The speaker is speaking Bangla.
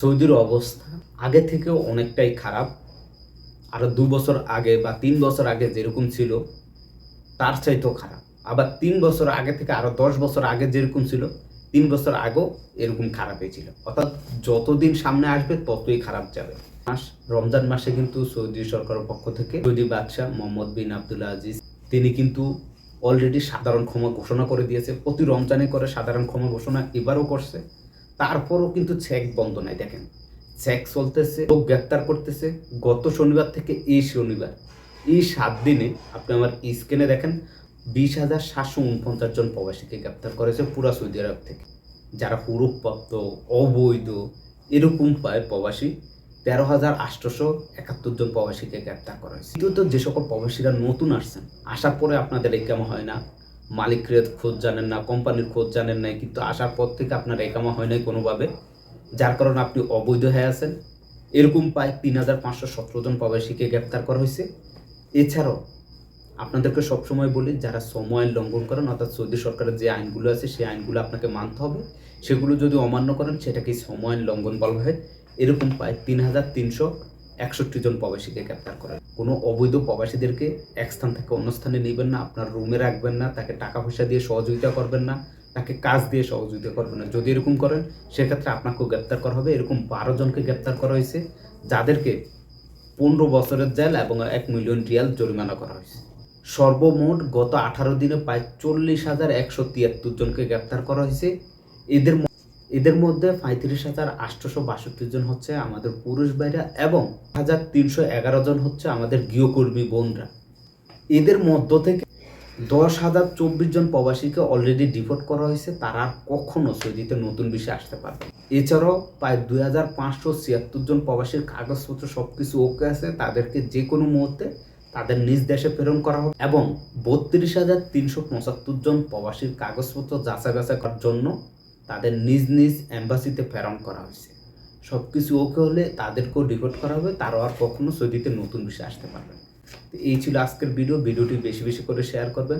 সৌদির অবস্থা আগে থেকেও অনেকটাই খারাপ। আরও দু বছর আগে বা তিন বছর আগে যেরকম ছিল, তার চাইতেও খারাপ। আবার তিন বছর আগে থেকে আরও দশ বছর আগে যেরকম ছিল, তিন বছর আগেও এরকম খারাপই ছিল। অর্থাৎ যতদিন সামনে আসবে ততই খারাপ যাবে। মাস, রমজান মাসে কিন্তু সৌদি সরকারের পক্ষ থেকে সৌদি বাদশাহ মোহাম্মদ বিন আব্দুল্লাহ আজিজ, তিনি কিন্তু অলরেডি সাধারণ ক্ষমা ঘোষণা করে দিয়েছে। প্রতি রমজানে করে সাধারণ ক্ষমা ঘোষণা এবারও করছে। তারপরও কিন্তু চেক বন্ধ নাই, দেখেন। চেক চলতেছে, লোক গ্রেপ্তার করতেছে। গত শনিবার থেকে এই শনিবার, এই সাত দিনে আপনি আমার স্ক্রিনে দেখেন, বিশ হাজার সাতশো উনপঞ্চাশ জন প্রবাসীকে গ্রেপ্তার করেছে পুরা সৌদি আরব থেকে। যারা হুরুপ্রাপ্ত অবৈধ, এরকম পায় প্রবাসী, তেরো হাজার আটশোশো একাত্তর জন প্রবাসীকে গ্রেপ্তার করা হয়েছে। দ্বিতীয়ত, যে সকল প্রবাসীরা নতুন আসছেন, আসার পরে আপনাদের একামা হয় না? মালিকের খোঁজ জানেন না, কোম্পানির খোঁজ জানেন না কিন্তু আসার পর থেকে আপনার একামা হয় নাই কোনোভাবে, যার কারণে আপনি অবৈধ হয়ে আছেন। এরকম প্রায় তিন হাজার পাঁচশো সতেরো জন প্রবাসীকে গ্রেপ্তার করা হয়েছে। এছাড়াও আপনাদেরকে সবসময় বলি, যারা সময় লঙ্ঘন করেন, অর্থাৎ সৌদি সরকারের যে আইনগুলো আছে, সেই আইনগুলো আপনাকে মানতে হবে। সেগুলো যদি অমান্য করেন সেটাকে সময় লঙ্ঘন বলা হয়। এরকম প্রায় তিন হাজার তিনশো একষট্টি জন প্রবাসীকে গ্রেপ্তার করেন। কোনো অবৈধ প্রবাসীদেরকে এক স্থান থেকে অন্য স্থানে নেবেন না, আপনার রুমে রাখবেন না, তাকে টাকা পয়সা দিয়ে সহযোগিতা করবেন না, তাকে কাজ দিয়ে সহযোগিতা করবেন না। যদি এরকম করেন, সেক্ষেত্রে আপনাকেও গ্রেপ্তার করা হবে। এরকম বারো জনকে গ্রেপ্তার করা হয়েছে, যাদেরকে পনেরো বছরের জেল এবং এক মিলিয়ন রিয়াল জরিমানা করা হয়েছে। সর্বমোট গত আঠারো দিনে প্রায় চল্লিশ হাজার একশো তিয়াত্তর জনকে গ্রেপ্তার করা হয়েছে। এদের এদের মধ্যে পঁয়ত্রিশ হাজার আটশোশো বাষট্টি জন হচ্ছে আমাদের পুরুষ ভাইরা এবং হাজার তিনশো এগারো জন হচ্ছে আমাদের গৃহকর্মী বোনরা। এদের মধ্য থেকে দশ হাজার চব্বিশ জন প্রবাসীকে অলরেডি ডিপোর্ট করা হয়েছে, তারা কখনো সৌদিতে নতুন বিষয়ে আসতে পারবে এছাড়াও প্রায় দুই হাজার পাঁচশো ছিয়াত্তর জন প্রবাসীর কাগজপত্র সব কিছু ওকে আছে, তাদেরকে যে কোনো মুহূর্তে তাদের নিজ দেশে প্রেরণ করা হবে এবং বত্রিশ হাজার তিনশো পঁচাত্তর জন প্রবাসীর কাগজপত্র যাচাই বাছাই করার জন্য তাদের নিজ নিজ এম্বাসিতে প্রেরণ করা হয়েছে সব কিছু ওকে হলে তাদেরকেও ডিপোর্ট করা হবে, তারও আর কখনো সৌদিতে নতুন বিষয় আসতে পারবে না। তো এই ছিল আজকের ভিডিও ভিডিওটি বেশি বেশি করে শেয়ার করবেন